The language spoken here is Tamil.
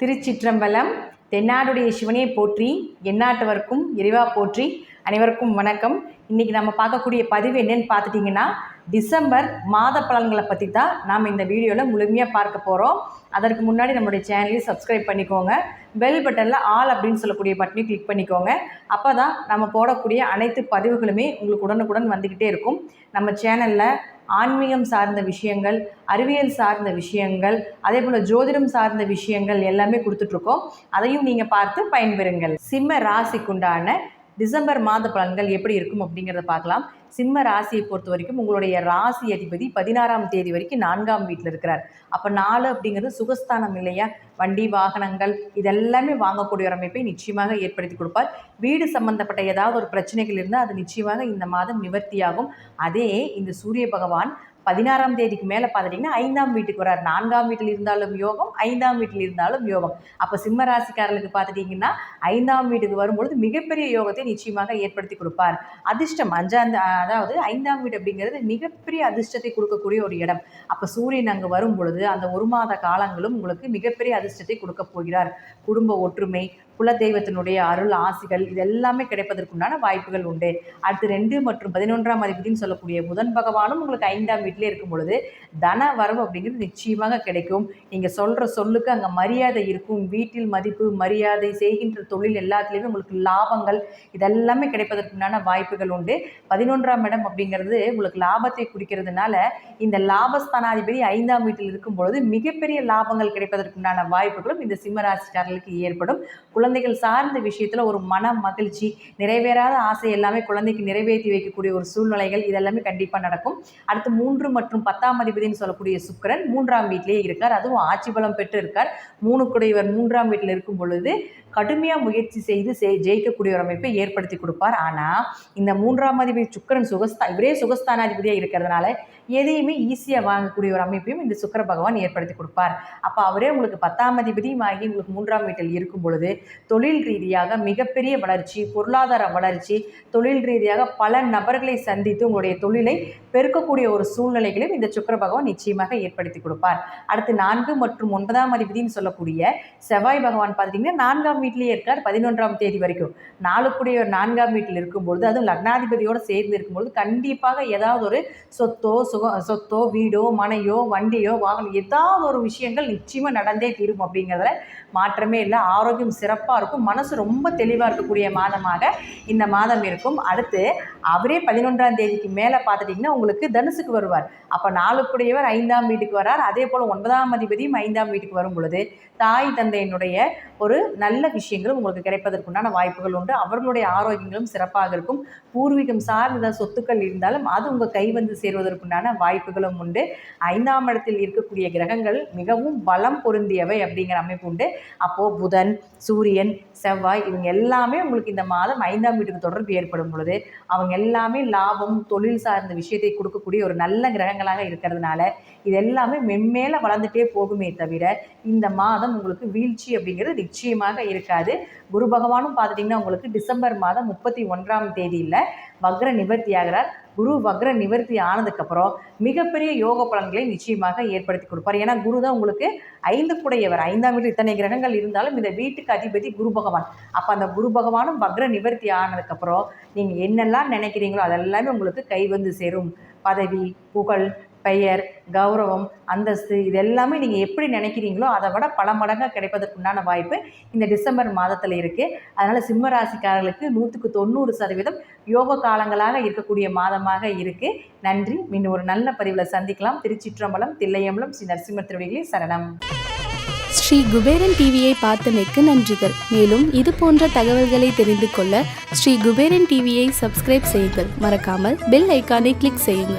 திருச்சிற்றம்பலம் தென்னாடுடைய சிவனையை போற்றி எந்நாட்டவர்க்கும் இறைவா போற்றி. அனைவருக்கும் வணக்கம். இன்றைக்கி நம்ம பார்க்கக்கூடிய பதிவு என்னன்னு பார்த்துட்டிங்கன்னா டிசம்பர் மாத பலன்களை பற்றி தான் நாம் இந்த வீடியோவில் முழுமையாக பார்க்க போகிறோம் அதற்கு முன்னாடி நம்மளுடைய சேனலையும் சப்ஸ்கிரைப் பண்ணிக்கோங்க. பெல் பட்டனில் ஆல் அப்படின்னு சொல்லக்கூடிய பட்டனையும் கிளிக் பண்ணிக்கோங்க. அப்போ தான் நம்ம போடக்கூடிய அனைத்து பதிவுகளுமே உங்களுக்கு உடனுக்குடன் வந்துக்கிட்டே இருக்கும். நம்ம சேனலில் ஆன்மீகம் சார்ந்த விஷயங்கள் அறிவியல் சார்ந்த விஷயங்கள் அதே போல் ஜோதிடம் சார்ந்த விஷயங்கள் எல்லாமே கொடுத்துட்ருக்கோம் அதையும் நீங்கள் பார்த்து பயன்பெறுங்கள். சிம்ம ராசிக்குண்டான டிசம்பர் மாத பலன்கள் எப்படி இருக்கும் அப்படிங்கிறத பார்க்கலாம். சிம்ம ராசியை பொறுத்த வரைக்கும் உங்களுடைய ராசி அதிபதி பதினாறாம் தேதி வரைக்கும் நான்காம் வீட்டில் இருக்கிறார். அப்போ நாலு அப்படிங்கிறது சுகஸ்தானம் இல்லையா வண்டி வாகனங்கள் இதெல்லாமே வாங்கக்கூடிய ஒரு அமைப்பை நிச்சயமாக ஏற்படுத்தி கொடுப்பார். வீடு சம்பந்தப்பட்ட ஏதாவது ஒரு பிரச்சனைகள் இருந்தால் அது நிச்சயமாக இந்த மாதம் நிவர்த்தியாகும். அதே இந்த சூரிய பகவான் பதினாறாம் தேதிக்கு மேலே பார்த்துட்டிங்கன்னா ஐந்தாம் வீட்டுக்கு வரார் நான்காம் வீட்டில் இருந்தாலும் யோகம் ஐந்தாம் வீட்டில் இருந்தாலும் யோகம். அப்போ சிம்ம ராசிக்காரர்களுக்கு பார்த்துட்டிங்கன்னா ஐந்தாம் வீட்டுக்கு வரும்பொழுது மிகப்பெரிய யோகத்தை நிச்சயமாக ஏற்படுத்தி கொடுப்பார். அதிர்ஷ்டம் அஞ்சாம் அதாவது ஐந்தாம் வீடு அப்படிங்கிறது மிகப்பெரிய அதிர்ஷ்டத்தை கொடுக்கக்கூடிய ஒரு இடம். அப்போ சூரியன் அங்கே வரும் பொழுது அந்த ஒரு மாத காலங்களும் உங்களுக்கு மிகப்பெரிய அதிர்ஷ்டத்தை கொடுக்க போகிறார். குடும்ப ஒற்றுமை குலதெய்வத்தினுடைய அருள் ஆசிகள் இது எல்லாமே கிடைப்பதற்குண்டான வாய்ப்புகள் உண்டு. அடுத்து ரெண்டு மற்றும் பதினொன்றாம் அதிபதினு சொல்லக்கூடிய புதன் பகவானும் உங்களுக்கு ஐந்தாம் வீட்டிலே இருக்கும் பொழுது தன வரவு அப்படிங்கிறது நிச்சயமாக கிடைக்கும். நீங்கள் சொல்கிற சொல்லுக்கு அங்கே மரியாதை இருக்கும். வீட்டில் மதிப்பு மரியாதை செய்கின்ற தொழில் எல்லாத்துலேயுமே உங்களுக்கு லாபங்கள் இதெல்லாமே கிடைப்பதற்குண்டான வாய்ப்புகள் உண்டு. பதினொன்றாம் இடம் அப்படிங்கிறது உங்களுக்கு லாபத்தை குறிக்கிறதுனால இந்த லாபஸ்தானாதிபதி ஐந்தாம் வீட்டில் இருக்கும் பொழுது மிகப்பெரிய லாபங்கள் கிடைப்பதற்குண்டான வாய்ப்புகளும் இந்த சிம்மராசிக்காரர்களுக்கு ஏற்படும். குழந்தைகள் சார்ந்த விஷயத்தில் ஒரு மன மகிழ்ச்சி நிறைவேறாத ஆசை எல்லாமே குழந்தைக்கு நிறைவேற்றி வைக்கக்கூடிய ஒரு சூழ்நிலைகள் இதெல்லாமே கண்டிப்பாக நடக்கும். அடுத்து மூன்று மற்றும் பத்தாம் அதிபதினு சொல்லக்கூடிய சுக்கரன் மூன்றாம் வீட்டிலேயே இருக்கார். அதுவும் ஆட்சி பலம் பெற்று இருக்கார் மூணுக்குடையவர் மூன்றாம் வீட்டில் இருக்கும் பொழுது கடுமையாக முயற்சி செய்து ஜெயிக்கக்கூடிய ஒரு அமைப்பை ஏற்படுத்தி கொடுப்பார். ஆனால் இந்த மூன்றாம் அதிபதி சுக்கரன் சுகஸ்தா இவரே சுகஸ்தானாதிபதியாக இருக்கிறதுனால எதையுமே ஈஸியாக வாங்கக்கூடிய ஒரு அமைப்பையும் இந்த சுக்கர பகவான் ஏற்படுத்தி கொடுப்பார். அப்போ அவரே உங்களுக்கு பத்தாம் அதிபதியும் ஆகி உங்களுக்கு மூன்றாம் வீட்டில் இருக்கும் பொழுது தொழில் ரீதியாக மிகப்பெரிய வளர்ச்சி பொருளாதார வளர்ச்சி தொழில் ரீதியாக பல நபர்களை சந்தித்து உங்களுடைய தொழிலை பெருக்கக்கூடிய ஒரு சூழ்நிலைகளையும் இந்த சுக்கர பகவான் நிச்சயமாக ஏற்படுத்தி கொடுப்பார். அடுத்து நான்கு மற்றும் ஒன்பதாம் அதிபதினு சொல்லக்கூடிய செவ்வாய் பகவான் பார்த்தீங்கன்னா நான்காம் வீட்டிலேயே இருக்கார் பதினொன்றாம் தேதி வரைக்கும். நாளுக்குடைய ஒரு நான்காம் வீட்டில் இருக்கும்பொழுது அதுவும் லக்னாதிபதியோடு சேர்ந்து இருக்கும்பொழுது கண்டிப்பாக ஏதாவது ஒரு சொத்தோ சுக சொத்தோ வீடோ மனையோ வண்டியோ வாகனம் ஏதாவது ஒரு விஷயங்கள் நிச்சயமாக நடந்தே தீரும் அப்படிங்கிறதுல மாற்றமே இல்லை. ஆரோக்கியம் சிறப்பு சிறப்பாக இருக்கும். மனசு ரொம்ப தெளிவாக இருக்கக்கூடிய மாதமாக இந்த மாதம் இருக்கும். அடுத்து அவரே பதினொன்றாம் தேதிக்கு மேலே பார்த்துட்டிங்கன்னா உங்களுக்கு தனுசுக்கு வருவார். அப்போ நாளுக்குடையவர் ஐந்தாம் வீட்டுக்கு வரார். அதே போல் ஒன்பதாம் அதிபதியும் ஐந்தாம் வீட்டுக்கு வரும் பொழுது தாய் தந்தையினுடைய ஒரு நல்ல விஷயங்களும் உங்களுக்கு கிடைப்பதற்குண்டான வாய்ப்புகள் உண்டு. அவர்களுடைய ஆரோக்கியங்களும் சிறப்பாக இருக்கும். பூர்வீகம் சார்ந்த சொத்துக்கள் இருந்தாலும் அது உங்கள் கை வந்து சேருவதற்குண்டான வாய்ப்புகளும் உண்டு. ஐந்தாம் இடத்தில் இருக்கக்கூடிய கிரகங்கள் மிகவும் பலம் பொருந்தியவை அப்படிங்கிற அமைப்பு உண்டு. அப்போது புதன் சூரியன் செவ்வாய் இவங்க எல்லாமே உங்களுக்கு இந்த மாதம் ஐந்தாம் வீட்டுக்கு தொடர்பு ஏற்படும் பொழுது அவங்க எல்லாமே லாபம் தொழில் சார்ந்த விஷயத்தை கொடுக்கக்கூடிய ஒரு நல்ல கிரகங்களாக இருக்கிறதுனால இது எல்லாமே மென்மேல வளர்ந்துட்டே போகுமே தவிர இந்த மாதம் உங்களுக்கு வீழ்ச்சி அப்படிங்கிறது நிச்சயமாக இருக்காது. குரு பகவானும் பார்த்துட்டிங்கன்னா உங்களுக்கு டிசம்பர் மாதம் முப்பத்தி ஒன்றாம் தேதியில் வக்ர நிவர்த்தி ஆகிறார். குரு வக்ர நிவர்த்தி ஆனதுக்கப்புறம் மிகப்பெரிய யோக பலன்களை நிச்சயமாக ஏற்படுத்தி கொடுப்பார். ஏன்னா குரு தான் உங்களுக்கு ஐந்து கூடையவர். ஐந்தாம் வீட்டில் இத்தனை கிரகங்கள் இருந்தாலும் இந்த வீட்டுக்கு அதிபதி குரு பகவான். அப்போ அந்த குரு பகவானும் வக்ர நிவர்த்தி ஆனதுக்கப்புறம் நீங்கள் என்னெல்லாம் நினைக்கிறீங்களோ அதெல்லாமே உங்களுக்கு கை வந்து சேரும். பதவி புகழ் பெயர் கௌரவம் அந்தஸ்து இது எல்லாமே நீங்கள் எப்படி நினைக்கிறீங்களோ அதை விட பல மடங்காக கிடைப்பதற்குண்டான வாய்ப்பு இந்த டிசம்பர் மாதத்தில் இருக்குது அதனால் சிம்ம ராசிக்காரர்களுக்கு நூற்றுக்கு தொண்ணூறு சதவீதம் யோக காலங்களாக இருக்கக்கூடிய மாதமாக இருக்குது நன்றி. மீண்டும் ஒரு நல்ல பதிவில் சந்திக்கலாம். திருச்சிற்றம்பலம் தில்லையம்பலம் ஸ்ரீ நரசிம்ம திருவடிகளே சரணம். ஸ்ரீ குபேரன் டிவியை பார்த்தமைக்கு நன்றிகள். மேலும் இது போன்ற தகவல்களை தெரிந்து கொள்ள ஸ்ரீ குபேரன் டிவியை சப்ஸ்கிரைப் செய்யுங்கள். மறக்காமல் பெல் ஐக்கானை கிளிக் செய்யுங்கள்.